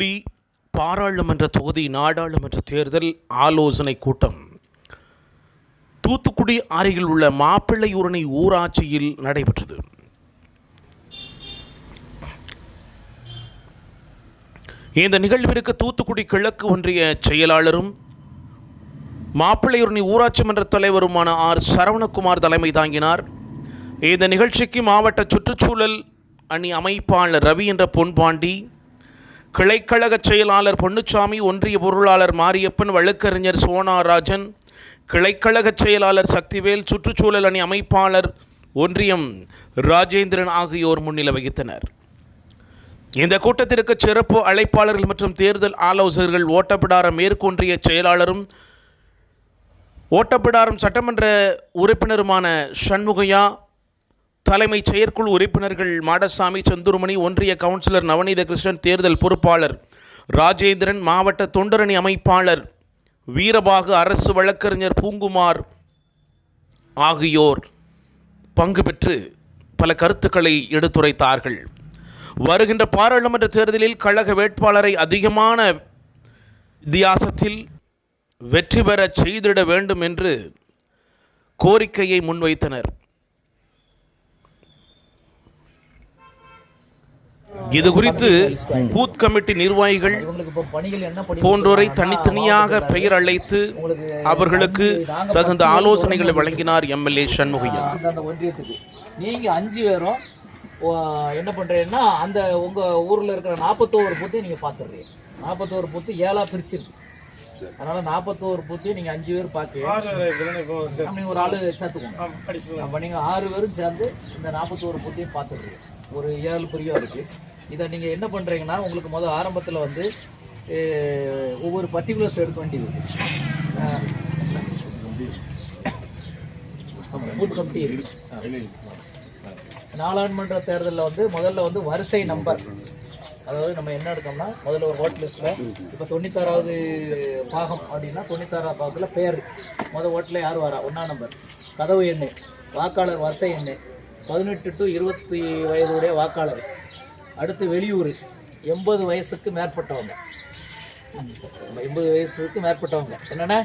தூத்துக்குடி பாராளுமன்ற தொகுதி நாடாளுமன்ற தேர்தல் ஆலோசனை கூட்டம். தூத்துக்குடி அருகில் உள்ள மாப்பிள்ளையூரணி ஊராட்சியில் நடைபெற்றது. இந்த நிகழ்விற்கு தூத்துக்குடி கிழக்கு ஒன்றிய செயலாளரும் மாப்பிள்ளையூரணி ஊராட்சி மன்ற தலைவருமான ஆர். சரவணகுமார் தலைமை தாங்கினார். இந்த நிகழ்ச்சிக்கு மாவட்ட சுற்றுச்சூழல் அணி அமைப்பாளர் ரவி என்ற பொன்பாண்டி கிளைக்கழக செயலாளர் பொன்னுச்சாமி ஒன்றிய பொருளாளர் மாரியப்பன் வழக்கறிஞர் சோனாராஜன் கிளைக்கழக செயலாளர் சக்திவேல் சுற்றுச்சூழல் அணி அமைப்பாளர் ஒன்றியம் ராஜேந்திரன் ஆகியோர் முன்னிலை வகித்தனர். இந்த கூட்டத்திற்கு சிறப்பு அழைப்பாளர்கள் மற்றும் தேர்தல் ஆலோசகர்கள் ஓட்டப்பிடாரம் மேற்கொன்றிய செயலாளரும் ஓட்டப்பிடாரம் சட்டமன்ற உறுப்பினருமான சண்முகையா தலைமை செயற்குழு உறுப்பினர்கள் மாடசாமி செந்தூர்மணி ஒன்றிய கவுன்சிலர் நவநீத கிருஷ்ணன் தேர்தல் பொறுப்பாளர் ராஜேந்திரன் மாவட்ட தொண்டரணி அமைப்பாளர் வீரபாகு அரசு வழக்கறிஞர் பூங்குமார் ஆகியோர் பங்கு பெற்று பல கருத்துக்களை எடுத்துரைத்தார்கள். வருகின்ற பாராளுமன்ற தேர்தலில் கழக வேட்பாளரை அதிகமான வித்தியாசத்தில் வெற்றி பெற செய்திட வேண்டும் என்று கோரிக்கையை முன்வைத்தனர். இது குறித்து பூத் கமிட்டி நிர்வாகிகள் இப்போ பணிகள் என்ன போன்றோரை தனித்தனியாக பெயர் அழைத்து அவர்களுக்கு தகுந்த ஆலோசனைகளை வழங்கினார் எம்எல்ஏ சண்முகையா. அந்தந்த நீங்க அஞ்சு பேரும் என்ன பண்றீங்கன்னா அந்த உங்க ஊர்ல இருக்கிற நாற்பத்தோரு பூத்தையும் நீங்க பாத்துடுறீங்க நாற்பத்தோரு பூத்து ஏழா பிரிச்சிருக்கு. அதனால நாற்பத்தோரு பூத்தையும் நீங்க அஞ்சு பேர் பார்த்து நீங்க ஒரு ஆளு சேர்த்துக்கோங்க. அப்ப நீங்க ஆறு பேரும் சேர்ந்து இந்த நாற்பத்தோரு பூத்தையும் பாத்துடுறீங்க ஒரு ஏழு பிரியம் இருக்கு. இதை நீங்கள் என்ன பண்ணுறீங்கன்னா உங்களுக்கு முதல் ஆரம்பத்தில் வந்து ஒவ்வொரு பர்டிகுலர்ஸ் எடுக்க வேண்டியது. பூத் கமிட்டி நாடாளுமன்ற தேர்தலில் வந்து முதல்ல வந்து வரிசை நம்பர் அதாவது நம்ம என்ன எடுத்தோம்னா முதல்ல ஒரு ஓட் லிஸ்ட்டில் இப்போ தொண்ணூத்தாறாவது பாகம் அப்படின்னா தொண்ணூத்தாறாவது பாகத்தில் பேர். முதல் ஓட்டில் யார் வரா? ஒன்றா நம்பர் கதவு எண்ணு. வாக்காளர் வரிசை எண்ணு. பதினெட்டு டு இருபத்தி வயதுடைய வாக்காளர். அடுத்து வெளியூர். எண்பது வயசுக்கு மேற்பட்டவங்க. எண்பது வயசுக்கு மேற்பட்டவங்க. என்னென்ன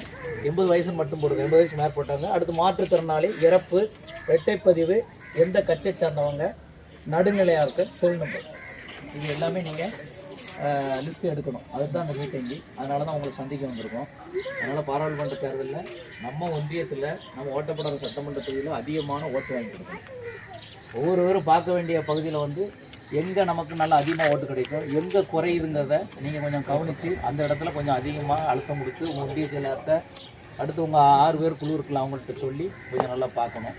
எண்பது வயசுன்னு மட்டும் போடுது எண்பது வயசு மேற்பட்டவங்க. அடுத்து மாற்றுத்திறனாளி இறப்பு வெட்டைப்பதிவு எந்த கட்சியை சார்ந்தவங்க நடுநிலையாக இருக்க செல் நம்பர் இது எல்லாமே நீங்கள் லிஸ்ட்டு எடுக்கணும். அதுதான் அந்த மீட்டிங்கி அதனால தான் உங்களை சந்திக்க வந்திருக்கோம். அதனால் பாராளுமன்ற தேர்தலில் நம்ம ஒன்றியத்தில் நம்ம ஓட்டப்படாத சட்டமன்ற தொகுதியில் அதிகமான ஓட்டு வாங்கி கொடுக்கணும். ஒவ்வொருவரும் பார்க்க வேண்டிய பகுதியில் வந்து எங்கே நமக்கு நல்லா அதிகமாக ஓட்டு கிடைக்கும்? எங்கே குறையுதுங்கிறத நீங்கள் கொஞ்சம் கவனித்து அந்த இடத்துல கொஞ்சம் அதிகமாக அழுத்தம் கொடுத்து உங்கள் ஒன்றிய செயலாளர்கிட்ட அடுத்து உங்கள் ஆறு பேர் குழு இருக்கலாம் அவங்கள்ட்ட சொல்லி கொஞ்சம் நல்லா பார்க்கணும்.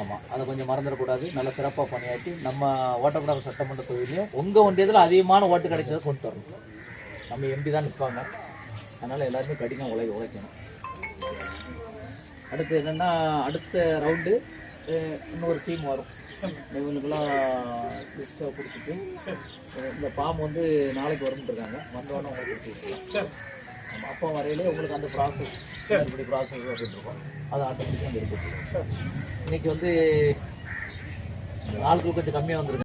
ஆமாம் அதை கொஞ்சம் மறந்துடக்கூடாது. நல்லா சிறப்பாக பணியாற்றி நம்ம ஓட்டப்படாத சட்டமன்ற தொகுதியிலையும் உங்கள் ஒன்றியத்தில் அதிகமான ஓட்டு கிடைச்சதை கொண்டு வரணும். நம்ம எம்பி தான் நிற்பாங்க அதனால் எல்லாருமே கடினம் உழை உழைக்கணும். அடுத்து என்னென்னா அடுத்த ரவுண்டு இன்னொரு டீம் வரும். இவங்களுக்கெல்லாம் லிஸ்ட்டை கொடுத்துட்டு இந்த ஃபார்ம் வந்து நாளைக்கு வரும்னு இருக்காங்க வந்தோடனே உங்களுக்கு கொடுத்துருக்கலாம் ஆமாம் அப்போ வரையிலே உங்களுக்கு அந்த ப்ராசஸ் இப்படி ப்ராசஸ் அப்படின்னு இருக்கும். அது ஆட்டோமேட்டிக்காக அங்கே இருக்குது இன்னைக்கு வந்து ஆட்கள் கொஞ்சம் கம்மியாக வந்திருக்கு.